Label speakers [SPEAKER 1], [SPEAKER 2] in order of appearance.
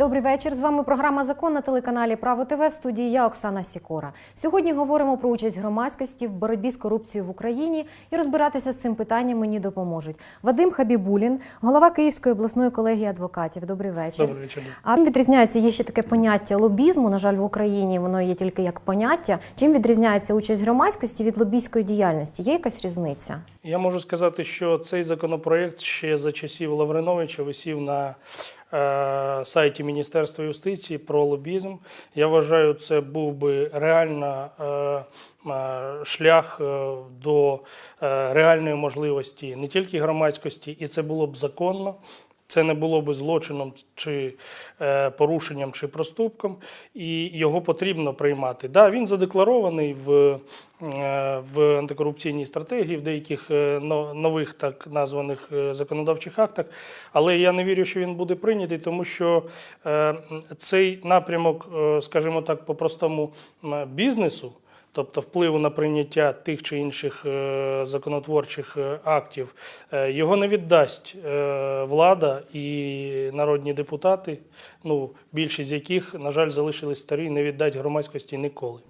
[SPEAKER 1] Добрий вечір. З вами програма Закон на телеканалі Право ТВ в студії я Оксана Сікора. Сьогодні говоримо про участь громадськості в боротьбі з корупцією в Україні і розбиратися з цим питанням мені допоможуть. Вадим Хабібулін, голова Київської обласної колегії адвокатів. Добрий вечір.
[SPEAKER 2] Добрий вечір.
[SPEAKER 1] А чим відрізняється є ще таке поняття лобізму. На жаль, в Україні воно є тільки як поняття. Чим відрізняється участь громадськості від лобійської діяльності? Є якась різниця?
[SPEAKER 2] Я можу сказати, що цей законопроект ще за часів Лавриновича висів на е, сайті Міністерства юстиції про лобізм. Я вважаю, це був би реально е, е, шлях е, до е, реальної можливості не тільки громадськості, і це було б законно. Це не було би злочином чи е, порушенням чи проступком, і його потрібно приймати. Да, він задекларований в, е, в антикорупційній стратегії, в деяких е, нових так названих законодавчих актах, але я не вірю, що він буде прийнятий, тому що цей напрямок, скажімо так, по-простому м, бізнесу. Тобто впливу на прийняття тих чи інших е, законотворчих е, актів е, його не віддасть влада і народні депутати, ну більшість з яких, на жаль, залишились старі, не віддасть громадськості ніколи.